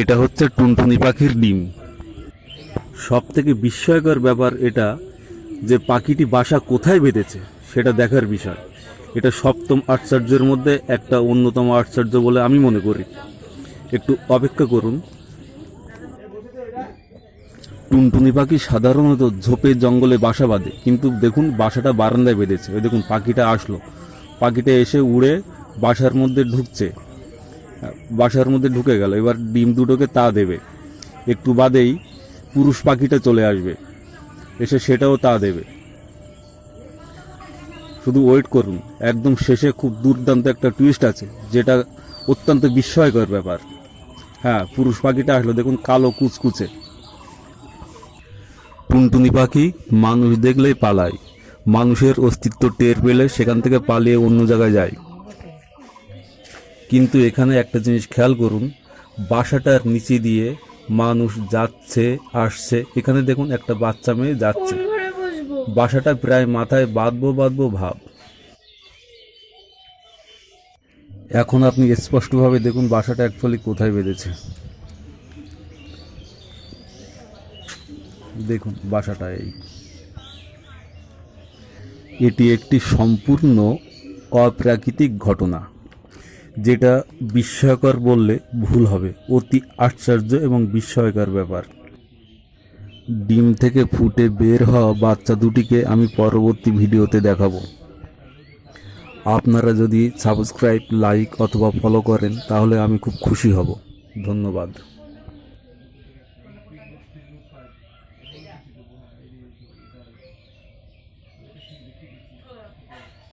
এটা হচ্ছে টুনটুনি পাখির ডিম। সব থেকে বিস্ময়কর ব্যাপার এটা যে পাখিটি বাসা কোথায় বেঁধেছে, সেটা দেখার বিষয়। এটা সপ্তম আশ্চর্যের মধ্যে একটা অন্যতম আশ্চর্য বলে আমি মনে করি। একটু অপেক্ষা করুন। টুনটুনি পাখি সাধারণত ঝোপে, জঙ্গলে বাসা বাঁধে, কিন্তু দেখুন বাসাটা বারান্দায় বেঁধেছে। ওই দেখুন পাখিটা আসলো। পাখিটা এসে উড়ে বাসার মধ্যে ঢুকছে। বাসার মধ্যে ঢুকে গেল। এবার ডিম দুটোকে তা দেবে। একটু বাদেই পুরুষ পাখিটা চলে আসবে। এসে সেটাও তা দেবে। শুধু ওয়েট করুন। একদম শেষে খুব দুর্দান্ত একটা টুইস্ট আছে, যেটা অত্যন্ত বিস্ময়কর ব্যাপার। হ্যাঁ পুরুষ পাখিটা আসলো। দেখুন, কালো কুচকুচে। টুনটুনি পাখি মানুষ দেখলেই পালায়। মানুষের অস্তিত্ব টের পেলে সেখান থেকে পালিয়ে অন্য জায়গায় যায়। কিন্তু এখানে একটা জিনিস খেয়াল করুন বাসাটার নিচে দিয়ে মানুষ যাচ্ছে আসছে। এখানে দেখুন একটা বাচ্চা মেয়ে যাচ্ছে। বাসাটা প্রায় মাথায় বাঁধবো বাঁধবো ভাব। এখন আপনি স্পষ্টভাবে দেখুন বাসাটা অ্যাকচুয়ালি কোথায় বেঁধেছে। দেখুন বাসাটা এই। এটি একটি সম্পূর্ণ অপ্রাকৃতিক ঘটনা। যেটা বিস্ময়কর বললে ভুল হবে। অতি আশ্চর্য এবং বিস্ময়কর ব্যাপার। ডিম থেকে ফুটে বের হওয়া বাচ্চা দুটিকে আমি পরবর্তী ভিডিওতে দেখাবো। আপনারা যদি সাবস্ক্রাইব, লাইক অথবা ফলো করেন, তাহলে আমি খুব খুশি হব। ধন্যবাদ।